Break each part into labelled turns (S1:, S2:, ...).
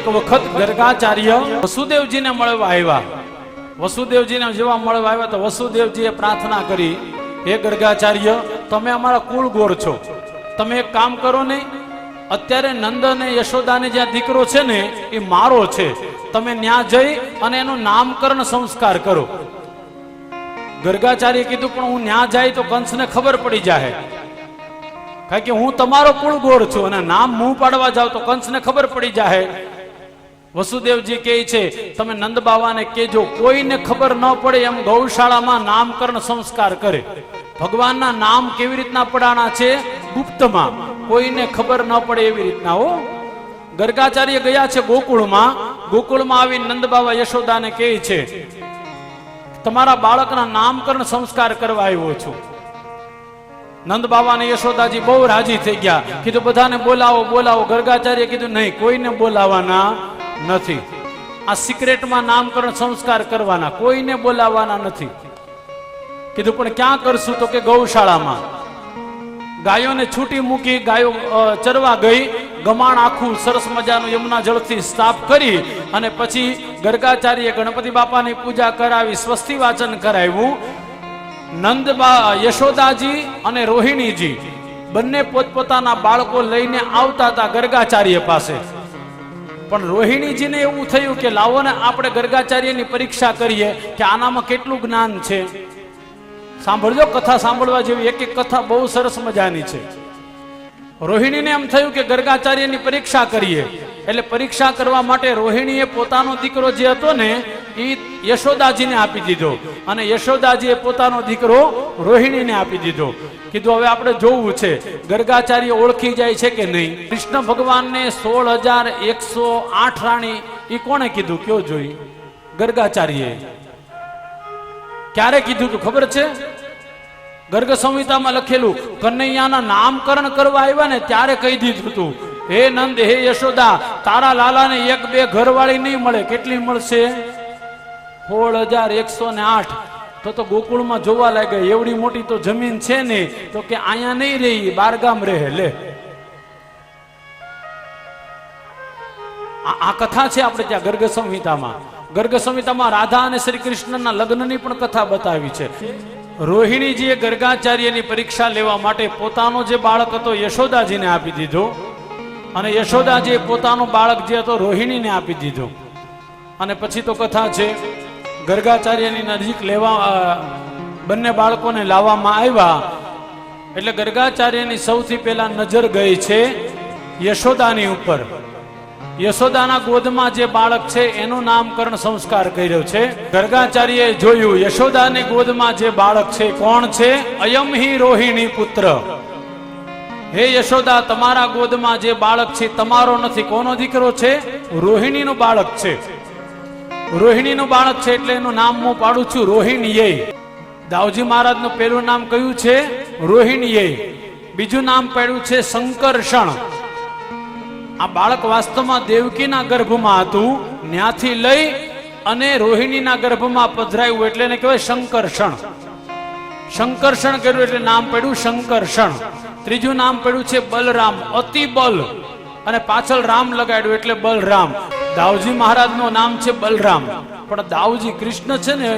S1: એક વખત ગર્ગાચાર્ય વસુદેવજીને મળવા આવ્યા. વસુદેવજીને જેવા મળવા આવ્યા તો વસુદેવજીએ પ્રાર્થના કરી, હે ગર્ગાચાર્ય, તમે અમારા કુળ ગોર છો. તમે એક કામ કરો ને, અત્યારે નંદ અને યશોદાને જ્યાં દીકરો છે ને, એ મારો છે. તમે ત્યાં જઈ અને એનું નામકરણ સંસ્કાર કરો. ગર્ગાચાર્ય કીધું, પણ હું ત્યાં જાય તો કંસને ખબર પડી જાય કારણ કે હું તમારો કુળગોર છું અને નામ હું પાડવા જાવ તો કંસને ખબર પડી જાય વસુદેવજી કહે છે, તમે નંદ બાવાને કેજો કોઈને ખબર ન પડે એમ ગૌશાળામાં નામકરણ સંસ્કાર કરે. ભગવાનના નામ કેવી રીતના પડાણા છે? ગુપ્તમાં. કોઈને ખબર ન પડે એવી રીતના, હો. ગર્ગાચાર્ય ગયા છે ગોકુળમાં. ગોકુળમાં આવી નંદ બાવા યશોદાને કહે છે, તમારા બાળકના નામકરણ સંસ્કાર કરવા આવ્યો છું. નંદ બાબા ને યશોદાજી બહુ રાજી થઈ ગયા. કીધું, બધાને બોલાવો બોલાવો. ગર્ગાચાર્ય કીધું, નહીં, કોઈને બોલાવાના નથી. આ સિક્રેટમાં નામકરણ સંસ્કાર કરવાના, કોઈને બોલાવવાના નથી. કીધું, પણ ક્યાં કરશું તો કે ગૌશાળામાં? ગાયોને છૂટી મૂકી ગાયો ચરવા ગઈ, ગમાણ આખું સરસ મજાનું યમુના જળથી સ્થાપ કરી અને પછી ગર્ગાચાર્ય ગણપતિ બાપાની પૂજા કરાવી, સ્વસ્તિ વાચન કરાવ્યું. નંદબા, યશોદાજી અને રોહિણીજી બંને પોતપોતાના બાળકો લઈને આવતા હતા ગર્ગાચાર્ય પાસે. પણ રોહિણીજીને એવું થયું કે લાવો ને આપણે ગર્ગાચાર્યની પરીક્ષા કરીએ કે આનામાં કેટલું જ્ઞાન છે. સાંભળજો, કથા સાંભળવા જેવી એક એક કથા બહુ સરસ મજાની છે. રોહિણીને એમ થયું કે ગર્ગાચાર્યની પરીક્ષા કરીએ. એટલે પરીક્ષા કરવા માટે રોહિણીએ પોતાનો દીકરો જે હતો ને એ યશોદાજીને આપી દીધો. અને યશોદાજીએ પોતાનો દીકરો રોહિણીને આપી દીધો. કીધું, હવે આપણે જોવું છે, ગર્ગાચાર્ય ઓળખી જાય છે કે નહીં? કૃષ્ણ ભગવાનને સોળ હજાર એકસો આઠ રાણી એ કોણે કીધું? કયો જોઈ? ગર્ગાચાર્યએ. ક્યારે કીધું તું ખબર છે? ગર્ગ સંહિતામાં લખેલું, કનૈયાના નામકરણ કરવા આવ્યા ને ત્યારે કહી દીધું તું. હે નંદ, હે યશોદા, તારા લાલાને એક બે ઘરવાળી નહીં મળે. કેટલી મળશે? સોળ હજાર એકસો ને આઠ. તો તો ગોકુળમાં જોવા લાગે એવડી મોટી તો જમીન છે ને, તો કે અહીંયા નહીં રહી બારગામ રહે. લે. આ આ કથા છે આપણે ત્યાં ગર્ગ સંહિતામાં ગર્ગ સંહિતામાં રાધા અને શ્રી કૃષ્ણના લગ્નની પણ કથા બતાવી છે. રોહિણીજીએ ગર્ગાચાર્યની પરીક્ષા લેવા માટે પોતાનો જે બાળક હતો યશોદાજીને આપી દીધો. અને યશોદાજીએ પોતાનું બાળક જે હતો રોહિણીને આપી દીધો. અને પછી તો કથા છે, ગર્ગાચાર્યની નજીક લેવા બંને બાળકોને લાવવામાં આવ્યા. એટલે ગર્ગાચાર્યની સૌથી પહેલા નજર ગઈ છે યશોદાની ઉપર. યશોદાના ગોદમાં જે બાળક છે, એનું નામકરણ સંસ્કાર કર્યો છે. ગર્ગાચાર્યએ જોયું, યશોદાની ગોદમાં જે બાળક છે, કોણ છે? અયમ હિ રોહિણી પુત્ર. હે યશોદા, તમારા ગોદમાં જે બાળક છે, તમારો નથી, કોનો દીકરો છે? રોહિણીનું બાળક છે. રોહિણીનું બાળક છે એટલે એનું નામ હું પાડું છું રોહિણીએ દાવજી મહારાજનું પહેલું નામ કયું છે? રોહિણીએ બીજું નામ પાડ્યું છે શંકરષણ. આ બાળક વાસ્તવમાં દેવકીના ગર્ભમાં હતું, ન્યાથી લઈ અને રોહિણીના ગર્ભમાં પધરાયું એટલે એને કહેવાય શંકરષણ. શંકરષણ કર્યું એટલે નામ પડ્યું શંકરષણ. ત્રીજું નામ પડ્યું છે બલરામ, અતિ બલ. અને પાછળ રામ લગાડ્યું એટલે બલરામ. દાવજી મહારાજનું નામ છે બલરામ. પણ દાવજી કૃષ્ણ છે ને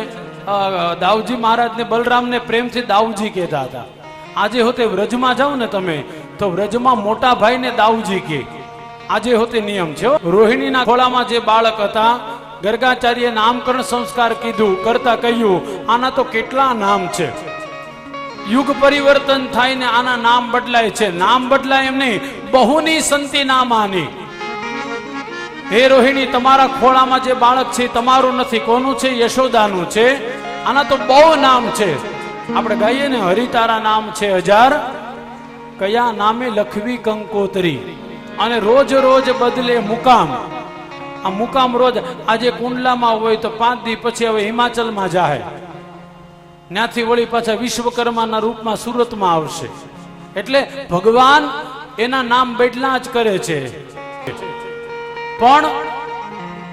S1: દાવજી મહારાજને બલરામને પ્રેમથી દાવજી કહેતા હતા. આજે હોતે વ્રજમાં જાઓ ને તમે, તો વ્રજમાં મોટા ભાઈને દાવજી કે. આજે હોતે નિયમ છે. રોહિણીના ખોળામાં જે બાળક હતા, ગર્ગાચાર્ય નામકરણ સંસ્કાર કીધું, કરતા કહ્યું, આના તો કેટલા નામ છે. યુગ પરિવર્તન થાય ને આના નામ બદલાય છે. નામ બદલાય એમ નહીં, બહુની સંતિ નામાની. હે રોહિણી, તમારા ખોળામાં જે બાળક છે, તમારું નથી, કોનું છે? યશોદાનું છે. આના તો બહુ નામ છે. આપણે ગાઈએ ને, હરિતારા નામ છે હજાર. કયા નામે લખવી કંકોતરી? અને રોજ રોજ બદલે મુકામ. આ મુકામ રોજ, આજે કુંડલામાં હોય તો પાંચ દી પછી હવે હિમાચલમાં જાય ત્યાંથી વળી પાછા વિશ્વકર્માના રૂપમાં સુરતમાં આવશે. એટલે ભગવાન એના નામ બદલા જ કરે છે. પણ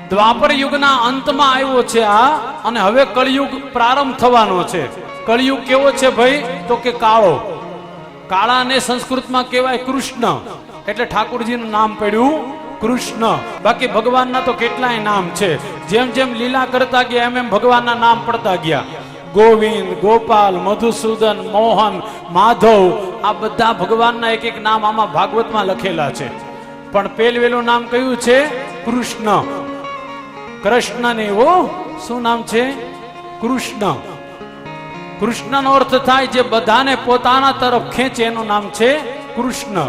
S1: દ્વાપર યુગના અંતમાં આવ્યો છે આ, અને હવે કળિયુગ પ્રારંભ થવાનો છે. કળિયુગ કેવો છે ભાઈ? તો કે કાળો. કાળાને સંસ્કૃતમાં કહેવાય કૃષ્ણ. એટલે ઠાકોરજીનું નામ પડ્યું કૃષ્ણ. બાકી ભગવાનના તો કેટલાય નામ છે. જેમ જેમ લીલા કરતા ગયા, એમ એમ ભગવાનના નામ પડતા ગયા. ગોવિંદ, ગોપાલ, મધુસૂદન, મોહન, માધવ, આ બધા ભગવાનના એક એક નામ આમાં ભાગવતમાં લખેલા છે. પણ પહેલવેલું નામ કયું છે? કૃષ્ણ. કૃષ્ણ ને એવો, શું નામ છે? કૃષ્ણ. કૃષ્ણનો અર્થ થાય જે બધાને પોતાના તરફ ખેંચે એનું નામ છે કૃષ્ણ.